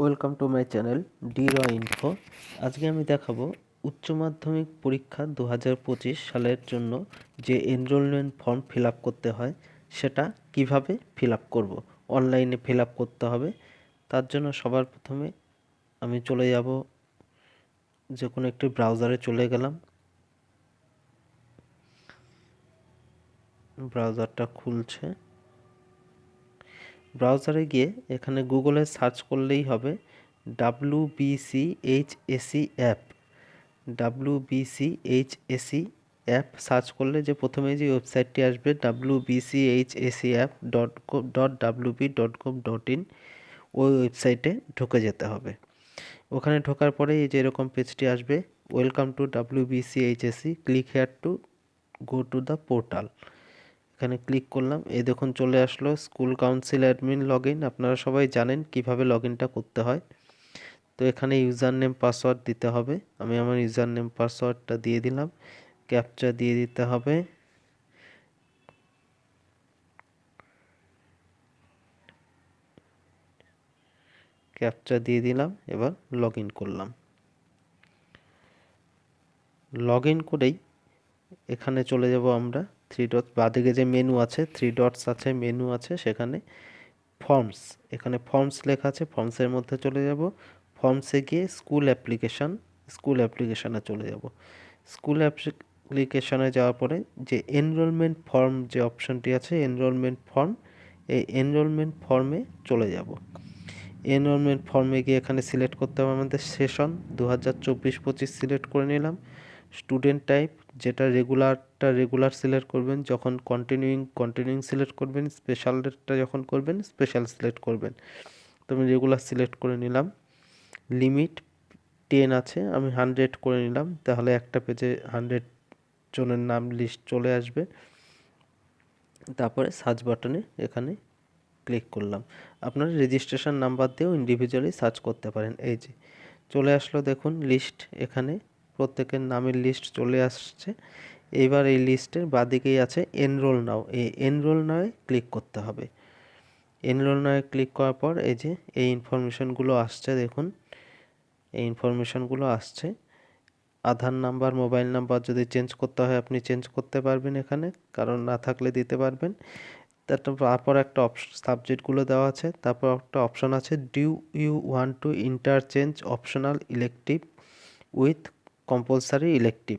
Welcome to my channel D R info. আজকে আমি দেখাবো উচ্চ মাধ্যমিক পরীক্ষা দু হাজার পঁচিশ সালের জন্য যে এনরোলমেন্ট ফর্ম ফিল করতে হয়, সেটা কীভাবে ফিল আপ করব? অনলাইনে ফিল করতে হবে। তার জন্য সবার প্রথমে আমি চলে যাব যে কোনো একটি ব্রাউজারে চলে গেলাম। ব্রাউজারটা খুলছে। ব্রাউজারে গিয়ে এখানে গুগলে সার্চ করলেই হবে W BC H SE app W BC H SE app search করলে যে প্রথমে যে ওয়েবসাইটটি আসবে W BC H SE app dot com dot W B dot com dot in ওই ওয়েবসাইটে ঢুকে যেতে হবে। ওখানে ঢোকার পরে এই যে এরকম পেজটি আসবে welcome to W BC H SE click here to go to the portal এখানে ক্লিক করলাম। এই দেখুন চলে আসলো স্কুল কাউন্সিল অ্যাডমিন লগ আপনারা সবাই জানেন কীভাবে লগ করতে হয়। তো এখানে ইউজার নেম পাসওয়ার্ড দিতে হবে। আমি আমার ইউজার নেম পাসওয়ার্ডটা দিয়ে দিলাম। ক্যাপচা দিয়ে দিতে হবে। ক্যাপচা দিয়ে দিলাম। এবার লগ করলাম। লগ করেই এখানে চলে যাব আমরা। থ্রি ডট বাদিকে যে মেনু আছে থ্রি ডটস আছে মেনু আছে, সেখানে ফর্মস এখানে ফর্মস লেখা আছে ফর্মসের মধ্যে চলে যাব। ফর্মসে গিয়ে স্কুল অ্যাপ্লিকেশান স্কুল অ্যাপ্লিকেশানে চলে যাব। স্কুল অ্যাপ্লিকেশানে যাওয়ার পরে যে এনরোলমেন্ট ফর্ম যে অপশানটি আছে এনরোলমেন্ট ফর্ম এই এনরোলমেন্ট ফর্মে চলে যাব। এনরোলমেন্ট ফর্মে গিয়ে এখানে সিলেক্ট করতে হবে আমাদের সেশন দু হাজার চব্বিশ পঁচিশ সিলেক্ট করে নিলাম। স্টুডেন্ট টাইপ যেটা রেগুলারটা রেগুলার সিলেক্ট করবেন, যখন কন্টিনিউইং কন্টিনিউইং সিলেক্ট করবেন স্পেশালটা যখন করবেন স্পেশাল সিলেক্ট করবেন। তো আমি রেগুলার সিলেক্ট করে নিলাম। লিমিট টেন আছে, আমি হান্ড্রেড করে নিলাম, তাহলে একটা পেজে হান্ড্রেড জনের নাম লিস্ট চলে আসবে। তারপরে সার্চ বাটনে এখানে ক্লিক করলাম। আপনারা রেজিস্ট্রেশন নাম্বার দিয়েও ইন্ডিভিজুয়ালি সার্চ করতে পারেন। এই যে, চলে আসলো দেখুন লিস্ট এখানে। প্রত্যেকের নামের লিস্ট চলে আসছে। এইবার এই লিস্টের বাদিকেই আছে এনরোল নাও এই এনরোল নাওয়ে ক্লিক করতে হবে। এনরোল নাওয়ে ক্লিক করার পর এই যে এই ইনফরমেশনগুলো আসছে দেখুন। এই ইনফরমেশনগুলো আসছে। আধার নাম্বার মোবাইল নাম্বার যদি চেঞ্জ করতে হয় আপনি চেঞ্জ করতে পারবেন এখানে, কারণ না থাকলে দিতে পারবেন। তারপর একটা সাবজেক্টগুলো দেওয়া আছে। তারপর একটা অপশন আছে do you want to interchange optional elective with compulsory elective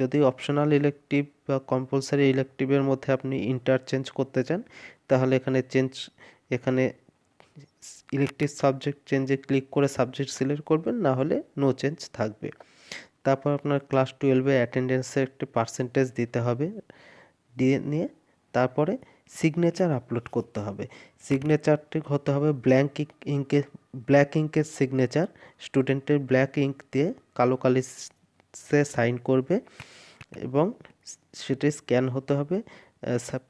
যদি অপশনাল ইলেকটিভ বা কম্পালসারি ইলেকটিভের মধ্যে আপনি ইন্টারচেঞ্জ করতে চান, তাহলে এখানে চেঞ্জ এখানে ইলেকটিভ সাবজেক্ট চেঞ্জে ক্লিক করে সাবজেক্ট সিলেক্ট করবেন, না হলে নো চেঞ্জ থাকবে। তারপর আপনার ক্লাস টুয়েলভে অ্যাটেন্ডেন্সের একটি পার্সেন্টেজ দিতে হবে, দিয়ে নিয়ে তারপরে সিগনেচার আপলোড করতে হবে। সিগনেচারটি হতে হবে ব্ল্যাঙ্ক ইঙ্কে ব্ল্যাক ইঙ্কের সিগনেচার স্টুডেন্টের ব্ল্যাক ইঙ্ক দিয়ে কালো কালি সে সাইন করবে এবং সেটি স্ক্যান হতে হবে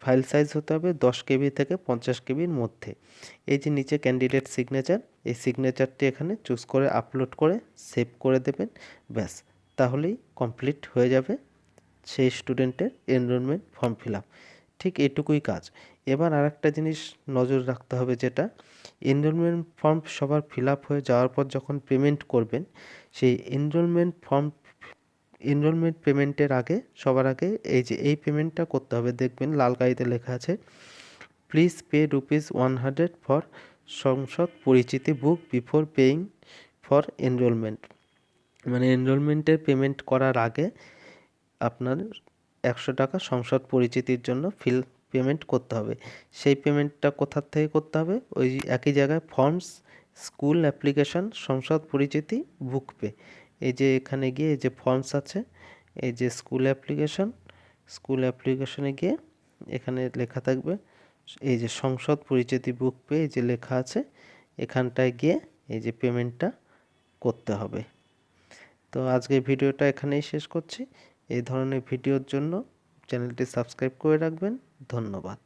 ফাইল সাইজ হতে হবে দশ কেবি থেকে পঞ্চাশ কেবির মধ্যে। এই যে নিচে ক্যান্ডিডেট সিগনেচার এই সিগনেচারটি এখানে চুজ করে আপলোড করে সেভ করে দেবেন, ব্যাস। তাহলেই কমপ্লিট হয়ে যাবে সেই স্টুডেন্টের এনরোলমেন্ট ফর্ম ফিল আপ ঠিক এটুকুই কাজ। এবার আর একটা জিনিস নজর রাখতে হবে যেটা এনরোলমেন্ট ফর্ম সবার ফিল আপ হয়ে যাওয়ার পর যখন পেমেন্ট করবেন, সেই এনরোলমেন্ট ফর্ম এনরোলমেন্ট পেমেন্টের আগে, সবার আগে এই যে এই পেমেন্টটা করতে হবে, দেখবেন লাল কালিতে লেখা আছে please pay rupees one hundred for Sangsad Parichiti book before paying for enrolment মানে এনরোলমেন্টের পেমেন্ট করার আগে আপনার একশো টাকা সংসদ পরিচিতির জন্য ফিল পেমেন্ট করতে হবে। সেই পেমেন্টটা কোথার থেকে করতে হবে? ওই একই জায়গায় ফর্মস স্কুল অ্যাপ্লিকেশন সংসদ পরিচিতি বুক পে এই যে এখানে গিয়ে এই যে ফর্মস আছে, এই যে স্কুল অ্যাপ্লিকেশন স্কুল অ্যাপ্লিকেশনে গিয়ে এখানে লেখা থাকবে, এই যে সংসদ পরিচিতি বুক পে এই যে লেখা আছে, এখানটায় গিয়ে এই যে পেমেন্টটা করতে হবে। তো আজকে ভিডিওটা এখানেই শেষ করছি, এই ধরনের ভিডিওর জন্য চ্যানেলটি সাবস্ক্রাইব করে রাখবেন, ধন্যবাদ।